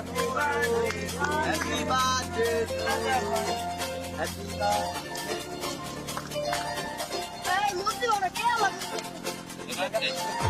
Everybody, birthday.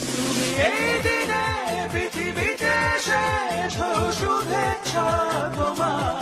তুমি এই দিনে পৃথিবীতে শেষ শুভেচ্ছা তোমার।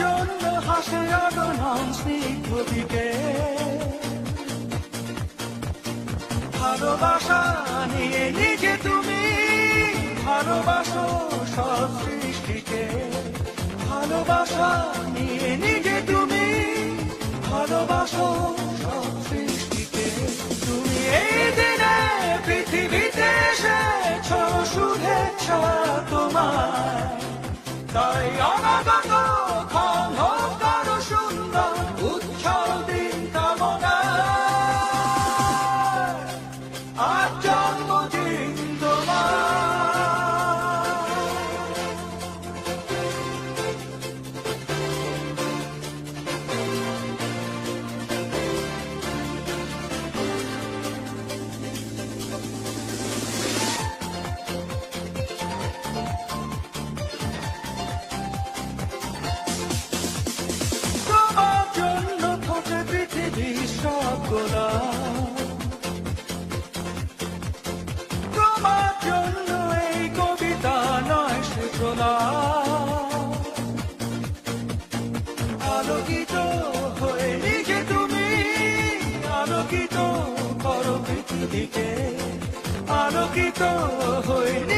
জন্য হাসে আগনন স্নিগ্ধ দিকে। ভালোবাসা নিয়ে নিজে তুমি ভালোবাসো সব সৃষ্টিকে। ভালোবাসা নিয়ে নিজে তুমি ভালোবাসো সব সৃষ্টিকে। তুমি এই দিনে পৃথিবীতে এসেছ, শুভেচ্ছা তোমার তাই অনাগত I don't পৃথিবীকে আলোকিত হয়ে